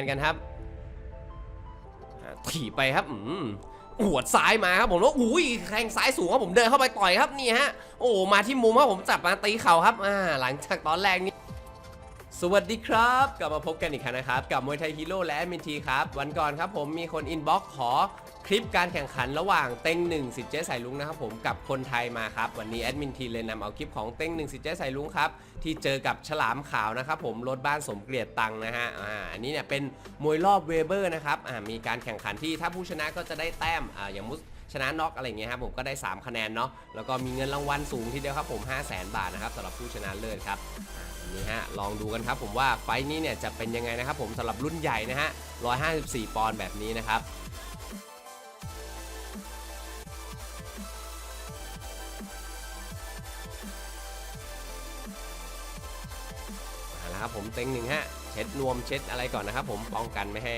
กันครับถีบไปครับอืมหวดซ้ายมาครับผมแล้วอุ้ยแทงซ้ายสูงครับผมเดินเข้าไปต่อยครับนี่ฮะ โอ้มาที่มุมครับผมจับมาตีเข่าครับอ่าหลังจากตอนแรกนี้ สวัสดีครับ กลับมาพบกันอีกครั้งนะครับ กับมวยไทยฮีโร่และแอดมินทีครับ วันก่อนครับผมมีคนอินบ็อกซ์ขอคลิปการแข่งขันระหว่างเต็งหนึ่งสิทธิ์เจ๊สายลุงนะครับผมกับคนไทยมาครับ วันนี้แอดมินทีเลยนำเอาคลิปของเต็งหนึ่งสิทธิ์เจ๊สายลุงครับที่เจอกับฉลามขาวนะครับผมรถบ้านสมเกียรติตังนะฮะอ่าอันนี้เนี่ยเป็นมวยรอบเวเบอร์นะครับอ่ามีการแข่งขันที่ถ้าผู้ชนะก็จะได้แต้มอ่าอย่างมุสชนะน็อกอะไรเงี้ยครับผมก็ได้ 3 คะแนนเนาะแล้วก็มีเงินรางวัลสูงทีเดียวครับผม 5 0 0 0 0 0 บาทนะครับสำหรับผู้ชนะเลิศครับ นี่ฮะลองดูกันครับผมว่าไฟนี้เนี่ยจะเป็นยังไงนะครับผมสำหรับรุ่นใหญ่นะฮะ 154 ปอนด์แบบนี้นะครับเอาละครับผมเต็งหนึ่งฮะเช็ดนวมเช็ดอะไรก่อนนะครับ ผมป้องกันไม่ให้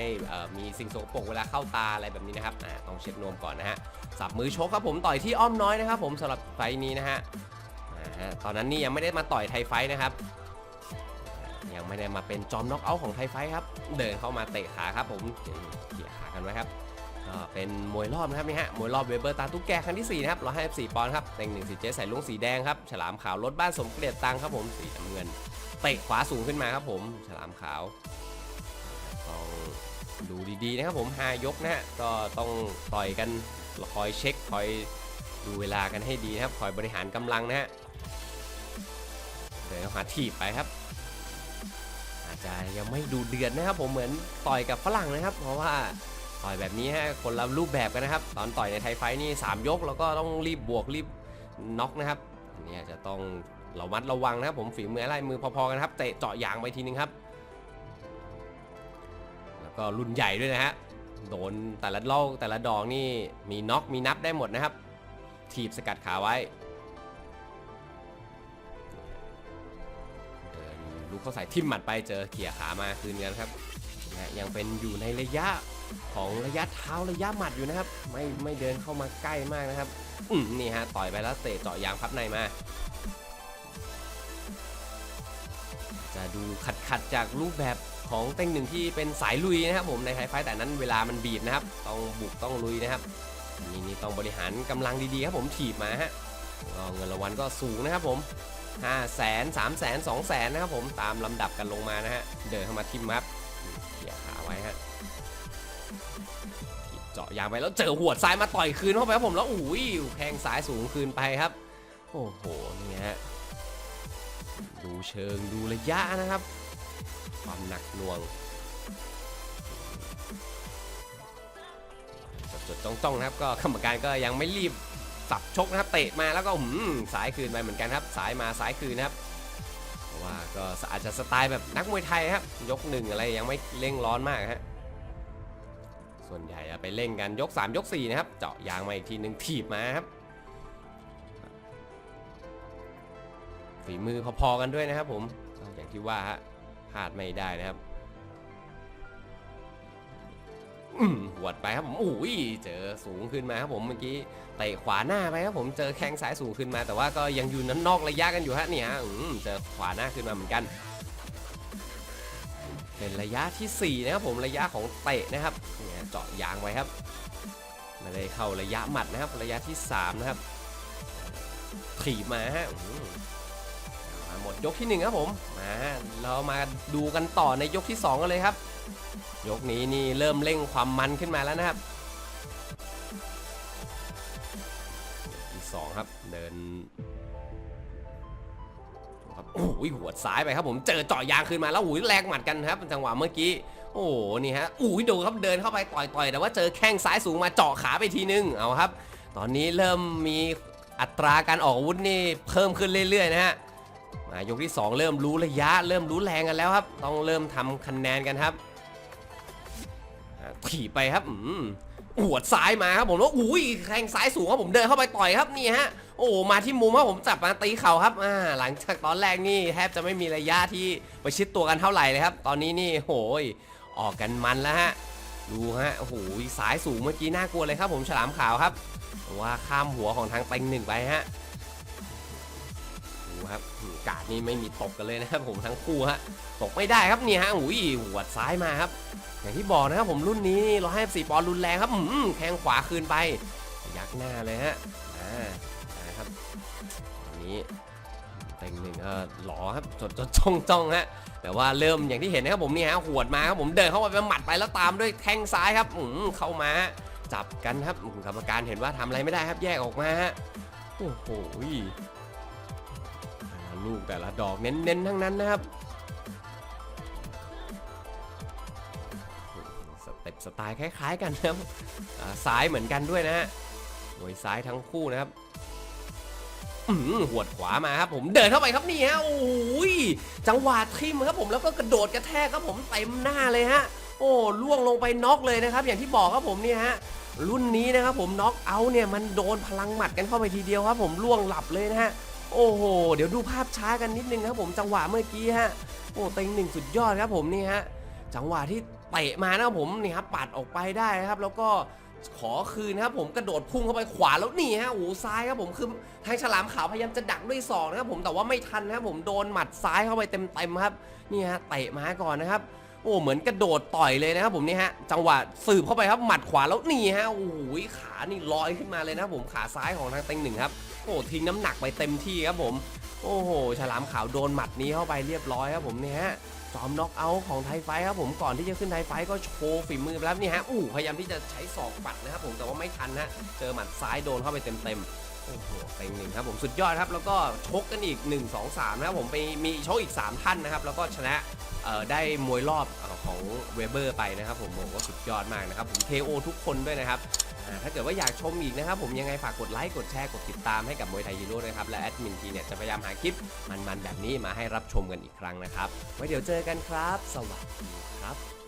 มีสิ่งสกปรกเวลาเข้าตาอะไรแบบนี้นะครับต้องเช็ดนวมก่อนนะฮะสับมือชกครับผมต่อยที่อ้อมน้อยนะครับ ผมสำหรับไฟนี้นะฮะตอนนั้นนี่ยังไม่ได้มาต่อยไทยไฟนะครับ ยังไม่ได้มาเป็นจอมน็อกเอาท์ของไทยไฟท์ครับ เดินเข้ามาเตะขาครับผมเขี่ยขากันไว้ครับก็เป็นมวยรอบนะครับนี่ฮะมวยรอบเวเบอร์ตาตุ๊กแกครั้งที่4นะครับ154ปอนด์ครับเต็งหนึ่งสีเจใส่ลุงสีแดงครับฉลามขาวรถบ้านสมเกลียรติตังครับผมสีน้ำเงินเตะขวาสูงขึ้นมาครับผม ฉลามขาวต้องดูดีๆนะครับผม5ยกนะฮะก็ต้องต่อยกันคอยเช็คคอยดูเวลากันให้ดีนะครับคอยบริหารกำลังนะฮะเดินเข้าหาถีบไปครับ จจะยังไม่ดูเดือดนะครับ ผมเหมือนต่อยกับฝรั่งนะครับ เพราะว่าต่อยแบบนี้ฮะคนละรูปแบบกันนะครับ ตอนต่อยในไทยไฟท์นี่ 3 ยก แล้วก็ต้องรีบบวกรีบน็อกนะครับอันนี้จะต้องระมัดระวังนะครับ ผมฝีมืออะไล่มือพอๆกันครับเตะเจาะยางไปทีนึงครับ แล้วก็รุ่นใหญ่ด้วยนะฮะโดนแต่ละเล่าแต่ละดอกนี่มีน็อกมีนับได้หมดนะครับ ถีบสกัดขาไว้ ลุกเข้าใส่ทิ่มหมัดไปเจอเขี่ยขามาคืนกันครับนะยังเป็นอยู่ในระยะของระยะเท้าระยะหมัดอยู่นะครับ ไม่ไม่เดินเข้ามาใกล้มากนะครับอืมนี่ฮะต่อยไปแล้วเตะเจาะยางพับในมา จะดูขัดขัดจากรูปแบบของเต้งหนึ่งที่เป็นสายลุยนะครับผมในไทยไฟแต่นั้นเวลามันบีบนะครับ ต้องบุกต้องลุยนะครับนี่นี่ต้องบริหารกำลังดีๆครับผมถีบมาฮะเงินรางวัลก็สูงนะครับผม ห้าแสนสามแสนสองแสนนะครับผมตามลำดับกันลงมานะฮะเดินเข้ามาทิมครับเขี่ยขาไว้ฮะเจาะยางไปแล้วเจอหัวซ้ายมาต่อยคืนเข้าไปครับผมแล้วอุ้ยแข้งซ้ายสูงคืนไปครับ โอ้โหนี่ฮะดูเชิงดูระยะนะครับ ความหนักหน่วงจดๆจ้องๆนะครับก็กรรมการก็ยังไม่รีบ สับชกนะครับ เตะมาแล้วก็หืมสายคืนไปเหมือนกันครับ สายมาสายคืนนะครับเพราะว่าก็อาจจะสไตล์แบบนักมวยไทยครับ ยกหนึ่งอะไรยังไม่เร่งร้อนมากฮะส่วนใหญ่อะไปเล่นกันยก 3 ยก 4 นะครับ เจาะยางมาอีกทีหนึ่งถีบมาครับฝีมือพอๆกันด้วยนะครับผมอย่างที่ว่าฮะพลาดไม่ได้นะครับ หวดไปครับผมอุ้ยเจอสูงขึ้นมาครับผมเมื่อกี้เตะขวาหน้าไปครับผมเจอแข้งซ้ายสูงขึ้นมา แต่ว่าก็ยังอยู่นั้นนอกระยะกันอยู่ฮะเนี่ยเจอขวาหน้าขึ้นมาเหมือนกัน เป็นระยะทีสี่4 นะครับผมระยะของเตะนะครับเนี่ยเจาะยางไว้ครับไม่ได้เข้าระยะหมัดนะครับ ระยะที่สามนะครับถีบมาฮะหมดยกที่หนึ่งครับผมมาเรามาดูกันต่อในยกที่สองกันเลยครับ ยกนี้นี่เริ่มเร่งความมันขึ้นมาแล้วนะครับที่สองครับเดินครับโอ้ยหัวซ้ายไปครับผมเจอเจาะยางขึ้นมาแล้วอุ้ยแรงหมัดกันครับจังหวะเมื่อกี้โอ้โหนี่ฮะอุ้ยดูครับเดินเข้าไปต่อยๆแต่ว่าเจอแข้งซ้ายสูงมาเจาะขาไปทีนึงเอาครับ ตอนนี้เริ่มมีอัตราการออกอาวุธนี่เพิ่มขึ้นเรื่อยๆนะฮะมายกที่สองเริ่มรู้ระยะ เริ่มรู้แรงกันแล้วครับ ต้องเริ่มทำคะแนนกันครับ อ่าถีบไปครับอืมหัวดซ้ายมาครับผมแล้วอุ้ยแข้งซ้ายสูงครับผมเดินเข้าไปต่อยครับนี่ฮะโอ้มาที่มุมครับผมจับมาตีเข่าครับอ่าหลังจากตอนแรกนี่แทบจะไม่มีระยะที่ประชิดตัวกันเท่าไหร่เลยครับ ตอนนี้นี่โหยออกกันมันแล้วฮะดูฮะโอ้โหสายสูงเมื่อกี้น่ากลัวเลยครับ ผมฉลามขาวครับว่าข้ามหัวของทางเต็งหนึ่งไปฮะดูครับกาดนี่ไม่มีตกกันเลยนะครับผมทั้งคู่ฮะตกไม่ได้ครับนี่ฮะอุ้ยหัวซ้ายมาครับ อย่างที่บอกนะครับผมรุ่นนี้เราให้สี่ปอนด์รุนแรงครับแข้งขวาคืนไป ยักหน้าเลยฮะอ่านะครับอันนี้เต็งหนึ่งเออหลอครับจดจดจ้องจ้องฮะแต่ว่าเริ่มอย่างที่เห็นนะครับผมนี่ฮะหวดมาครับผมเดินเข้าไปเป็นหมัดไปแล้วตามด้วยแข้งซ้ายครับอืมเข้ามาจับกันครับกรรมการเห็นว่าทำอะไรไม่ได้ครับแยกออกมาฮะโอ้โหลูกแต่ละดอกเน้นๆทั้งนั้นนะครับ สไตล์คล้ายๆกันนะครับซ้ายเหมือนกันด้วยนะฮะมวยซ้ายทั้งคู่นะครับอหือหวดขวามาครับผมเดินเข้าไปครับนี่ฮะโอ้ยจังหวะทิมครับผมแล้วก็กระโดดกระแทกครับผมเต็มหน้าเลยฮะ โอ้ล่วงลงไปน็อกเลยนะครับ อย่างที่บอกครับผมนี่ฮะรุ่นนี้นะครับผมน็อกเอาเนี่ยมันโดนพลังหมัดกันเข้าไปทีเดียวครับ ผมล่วงหลับเลยนะฮะโอ้โหเดี๋ยวดูภาพช้ากันนิดนึงครับผมจังหวะเมื่อกี้ฮะโอ้เต็งหนึ่งสุดยอดครับผมนี่ฮะจังหวะที่ เตะมานะครับผมนี่ครับปัดออกไปได้นะครับ แล้วก็ขอคืนนะครับผมกระโดดพุ่งเข้าไปขวาแล้วนี่ฮะโอ้ซ้ายครับผมคือทางฉลามขาวพยายามจะดักด้วยศอกนะครับผมแต่ว่าไม่ทันนะครับผมโดนหมัดซ้ายเข้าไปเต็มๆครับนี่ฮะเตะมาก่อนนะครับโอ้เหมือนกระโดดต่อยเลยนะครับผมนี่ฮะจังหวะสืบเข้าไปครับหมัดขวาแล้วนี่ฮะโอ้โหขานี่ลอยขึ้นมาเลยนะครับผมขาซ้ายของทางเต็งหนึ่งครับโอ้ทิ้งน้ำหนักไปเต็มที่ครับผม โอ้โห ฉลามขาวโดนหมัดนี้เข้าไปเรียบร้อยครับผมเนี่ยฮะจอมน็อกเอาท์ของไทไฟครับผมก่อนที่จะขึ้นไทไฟก็โชว์ฝีมือไปแล้วนี่ฮะอู้พยายามที่จะใช้ศอกปัดนะครับผมแต่ว่าไม่ทันฮะเจอหมัดซ้ายโดนเข้าไปเต็มๆ โอ้โหเต็งหนึ่งครับผมสุดยอดครับ แล้วก็ชกกันอีก 1 2 3 นะครับผมไปมีชกอีก 3 ท่านนะครับ แล้วก็ชนะได้มวยรอบของเวเบอร์ไปนะครับผมบอกว่าสุดยอดมากนะครับผม KO ทุกคนด้วยนะครับถ้าเกิดว่าอยากชมอีกนะครับ ผมยังไงฝากกดไลค์กดแชร์กดติดตามให้กับมวยไทยฮีโร่นะครับ และแอดมินทีเนี่ยจะพยายามหาคลิปมันๆแบบนี้มาให้รับชมกันอีกครั้งนะครับ ไว้เดี๋ยวเจอกันครับ สวัสดีครับ